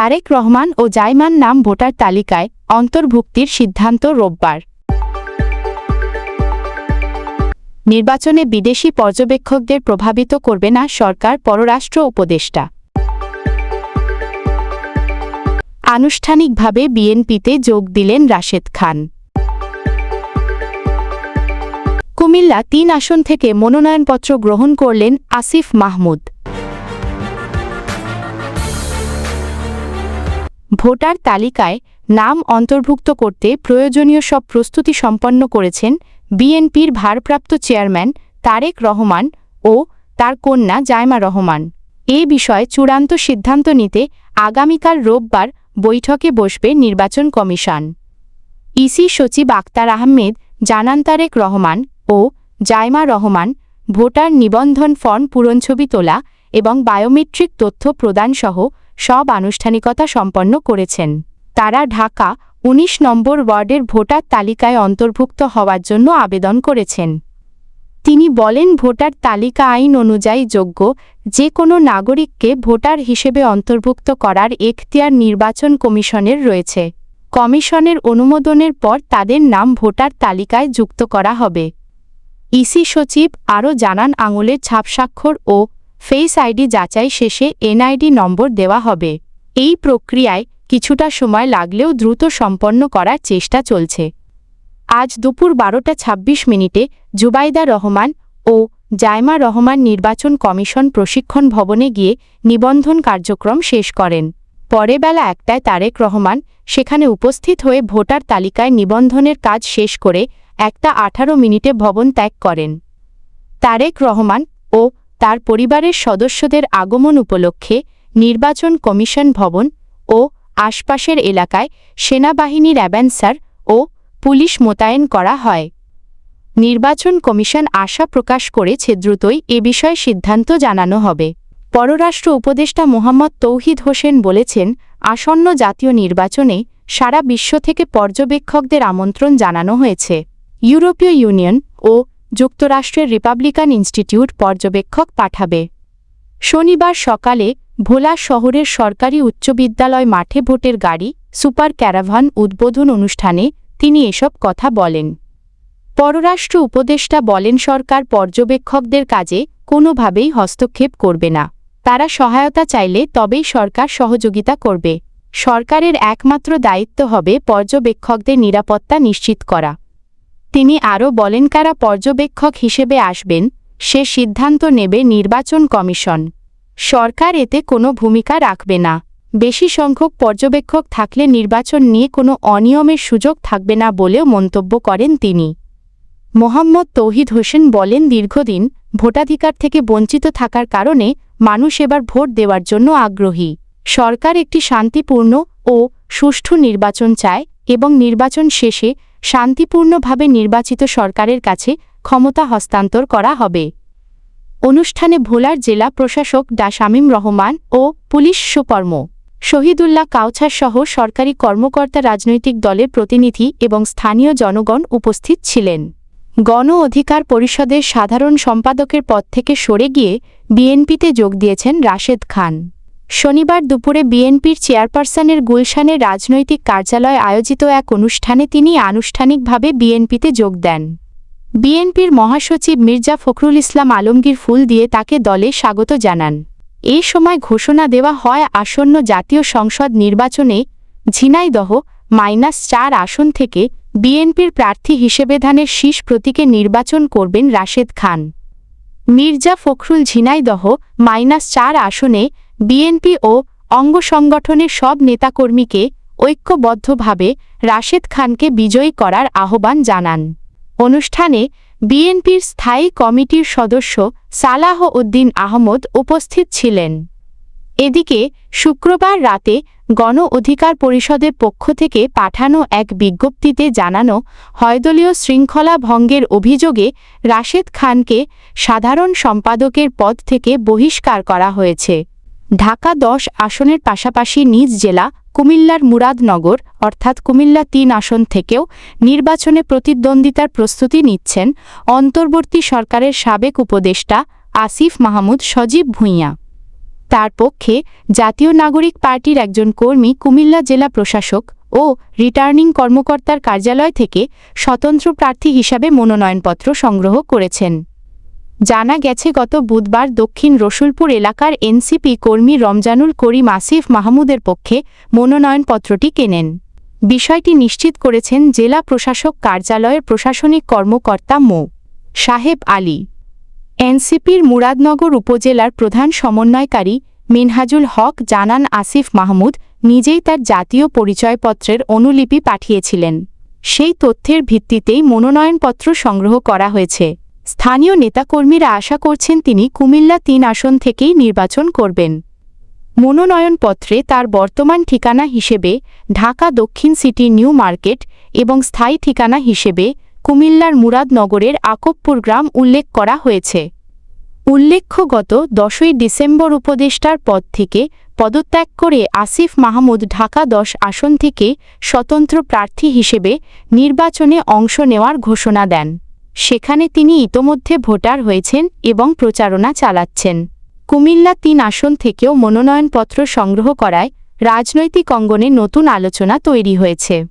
তারেক রহমান ও জাইমান নাম ভোটার তালিকায় অন্তর্ভুক্তির সিদ্ধান্ত রোববার। নির্বাচনে বিদেশি পর্যবেক্ষকদের প্রভাবিত করবে না সরকার, পররাষ্ট্র উপদেষ্টা। আনুষ্ঠানিকভাবে বিএনপিতে যোগ দিলেন রাশেদ খান। কুমিল্লা তিন আসন থেকে মনোনয়নপত্র গ্রহণ করলেন আসিফ মাহমুদ। ভোটার তালিকায় নাম অন্তর্ভুক্ত করতে প্রয়োজনীয় সব প্রস্তুতি সম্পন্ন করেছেন বিএনপির ভারপ্রাপ্ত চেয়ারম্যান তারেক রহমান ও তার কন্যা জায়মা রহমান। এ বিষয়ে চূড়ান্ত সিদ্ধান্ত নিতে আগামীকাল রোববার বৈঠকে বসবে নির্বাচন কমিশন। ইসি সচিব আক্তার আহমেদ জানান, তারেক রহমান ও জায়মা রহমান ভোটার নিবন্ধন ফর্ম পূরণছবি তোলা এবং বায়োমেট্রিক তথ্য প্রদানসহ সব আনুষ্ঠানিকতা সম্পন্ন করেছেন। তারা ঢাকা ১৯ নম্বর ওয়ার্ডের ভোটার তালিকায় অন্তর্ভুক্ত হওয়ার জন্য আবেদন করেছেন। তিনি বলেন, ভোটার তালিকা আইন অনুযায়ী যোগ্য যে কোনো নাগরিককে ভোটার হিসেবে অন্তর্ভুক্ত করার এখতিয়ার নির্বাচন কমিশনের রয়েছে। কমিশনের অনুমোদনের পর তাদের নাম ভোটার তালিকায় যুক্ত করা হবে। ইসি সচিব আরও জানান, আঙুলের ছাপস্বাক্ষর ও ফেস আইডি যাচাই শেষে এনআইডি নম্বর দেওয়া হবে। এই প্রক্রিয়ায় কিছুটা সময় লাগলেও দ্রুত সম্পন্ন করার চেষ্টা চলছে। আজ দুপুর বারোটা ২৬ মিনিটে জুবাইদা রহমান ও জায়মা রহমান নির্বাচন কমিশন প্রশিক্ষণ ভবনে গিয়ে নিবন্ধন কার্যক্রম শেষ করেন। পরে বেলা একটায় তারেক রহমান সেখানে উপস্থিত হয়ে ভোটার তালিকায় নিবন্ধনের কাজ শেষ করে একটা আঠারো মিনিটে ভবন ত্যাগ করেন। তারেক রহমান তার পরিবারের সদস্যদের আগমন উপলক্ষে নির্বাচন কমিশন ভবন ও আশপাশের এলাকায় সেনাবাহিনীর অ্যাবেন্সার ও পুলিশ মোতায়েন করা হয়। নির্বাচন কমিশন আশা প্রকাশ করেছে দ্রুতই এ বিষয়ে সিদ্ধান্ত জানানো হবে। পররাষ্ট্র উপদেষ্টা মোহাম্মদ তৌহিদ হোসেন বলেছেন, আসন্ন জাতীয় নির্বাচনে সারা বিশ্ব থেকে পর্যবেক্ষকদের আমন্ত্রণ জানানো হয়েছে। ইউরোপীয় ইউনিয়ন ও যুক্তরাষ্ট্রের রিপাবলিকান ইনস্টিটিউট পর্যবেক্ষক পাঠাবে। শনিবার সকালে ভোলা শহরের সরকারি উচ্চ বিদ্যালয় মাঠে ভোটের গাড়ি সুপার ক্যারাভান উদ্বোধন অনুষ্ঠানে তিনি এসব কথা বলেন। পররাষ্ট্র উপদেষ্টা বলেন, সরকার পর্যবেক্ষকদের কাজে কোনোভাবেই হস্তক্ষেপ করবে না। তারা সহায়তা চাইলে তবেই সরকার সহযোগিতা করবে। সরকারের একমাত্র দায়িত্ব হবে পর্যবেক্ষকদের নিরাপত্তা নিশ্চিত করা। তিনি আরও বলেন, কারা পর্যবেক্ষক হিসেবে আসবেন, সে সিদ্ধান্ত নেবে নির্বাচন কমিশন। সরকার এতে কোনো ভূমিকা রাখবে না। বেশি সংখ্যক পর্যবেক্ষক থাকলে নির্বাচন নিয়ে কোনো অনিয়মের সুযোগ থাকবে না বলেও মন্তব্য করেন তিনি। মোহাম্মদ তৌহিদ হোসেন বলেন, দীর্ঘদিন ভোটাধিকার থেকে বঞ্চিত থাকার কারণে মানুষ এবার ভোট দেওয়ার জন্য আগ্রহী। সরকার একটি শান্তিপূর্ণ ও সুষ্ঠু নির্বাচন চায় এবং নির্বাচন শেষে শান্তিপূর্ণভাবে নির্বাচিত সরকারের কাছে ক্ষমতা হস্তান্তর করা হবে। অনুষ্ঠানে ভোলার জেলা প্রশাসক ডা শামীম রহমান ও পুলিশ সুপর্ম, শহীদুল্লাহ কাউছার সহ সরকারি কর্মকর্তা রাজনৈতিক দলের প্রতিনিধি এবং স্থানীয় জনগণ উপস্থিত ছিলেন। গণ অধিকার পরিষদের সাধারণ সম্পাদকের পদ থেকে সরে গিয়ে বিএনপিতে যোগ দিয়েছেন রাশেদ খান। শনিবার দুপুরে বিএনপির চেয়ারপারসনের গুলশানের রাজনৈতিক কার্যালয়ে আয়োজিত এক অনুষ্ঠানে তিনি আনুষ্ঠানিকভাবে বিএনপিতে যোগ দেন। বিএনপির মহাসচিব মির্জা ফখরুল ইসলাম আলমগীর ফুল দিয়ে তাকে দলে স্বাগত জানান। এ সময় ঘোষণা দেওয়া হয়, আসন্ন জাতীয় সংসদ নির্বাচনে ঝিনাইদহ মাইনাস চার আসন থেকে বিএনপির প্রার্থী হিসেবে ধানের শীষ প্রতীকে নির্বাচন করবেন রাশেদ খান। মির্জা ফখরুল ঝিনাইদহ মাইনাস চার আসনে বিএনপি ও অঙ্গ সংগঠনের সব নেতাকর্মীকে ঐক্যবদ্ধভাবে রাশেদ খানকে বিজয়ী করার আহ্বান জানান। অনুষ্ঠানে বিএনপির স্থায়ী কমিটির সদস্য সালাহ উদ্দিন আহমদ উপস্থিত ছিলেন। এদিকে শুক্রবার রাতে গণ অধিকার পরিষদের পক্ষ থেকে পাঠানো এক বিজ্ঞপ্তিতে জানানো হয়দলীয় শৃঙ্খলা ভঙ্গের অভিযোগে রাশেদ খানকে সাধারণ সম্পাদকের পদ থেকে বহিষ্কার করা হয়েছে। ঢাকা দশ আসনের পাশাপাশি নিজ জেলা কুমিল্লার মুরাদনগর, অর্থাৎ কুমিল্লা তিন আসন থেকেও নির্বাচনে প্রতিদ্বন্দ্বিতার প্রস্তুতি নিচ্ছেন অন্তর্বর্তী সরকারের সাবেক উপদেষ্টা আসিফ মাহমুদ সজীব ভূঁইয়া। তার পক্ষে জাতীয় নাগরিক পার্টির একজন কর্মী কুমিল্লা জেলা প্রশাসক ও রিটার্নিং কর্মকর্তার কার্যালয় থেকে স্বতন্ত্র প্রার্থী হিসাবে মনোনয়নপত্র সংগ্রহ করেছেন। জানা গেছে, গত বুধবার দক্ষিণ রসুলপুর এলাকার এনসিপি কর্মী রমজানুল করিম আসিফ মাহমুদের পক্ষে মনোনয়নপত্রটি কেনেন। বিষয়টি নিশ্চিত করেছেন জেলা প্রশাসক কার্যালয়ের প্রশাসনিক কর্মকর্তা মো. সাহেব আলী। এনসিপির মুরাদনগর উপজেলার প্রধান সমন্বয়কারী মিনহাজুল হক জানান, আসিফ মাহমুদ নিজেই তার জাতীয় পরিচয়পত্রের অনুলিপি পাঠিয়েছিলেন। সেই তথ্যের ভিত্তিতেই মনোনয়নপত্র সংগ্রহ করা হয়েছে। স্থানীয় নেতাকর্মীরা আশা করছেন তিনি কুমিল্লা তিন আসন থেকেই নির্বাচন করবেন। মনোনয়নপত্রে তার বর্তমান ঠিকানা হিসেবে ঢাকা দক্ষিণ সিটি নিউ মার্কেট এবং স্থায়ী ঠিকানা হিসেবে কুমিল্লার মুরাদনগরের আকবপুর গ্রাম উল্লেখ করা হয়েছে। উল্লেখ্য, গত দশই ডিসেম্বর উপদেষ্টার পদ থেকে পদত্যাগ করে আসিফ মাহমুদ ঢাকা দশ আসন থেকে স্বতন্ত্র প্রার্থী হিসেবে নির্বাচনে অংশ নেওয়ার ঘোষণা দেন। সেখানে তিনি ইতোমধ্যে ভোটার হয়েছেন এবং প্রচারণা চালাচ্ছেন। কুমিল্লা তিন আসন থেকেও মনোনয়নপত্র সংগ্রহ করায় রাজনৈতিক অঙ্গনে নতুন আলোচনা তৈরি হয়েছে।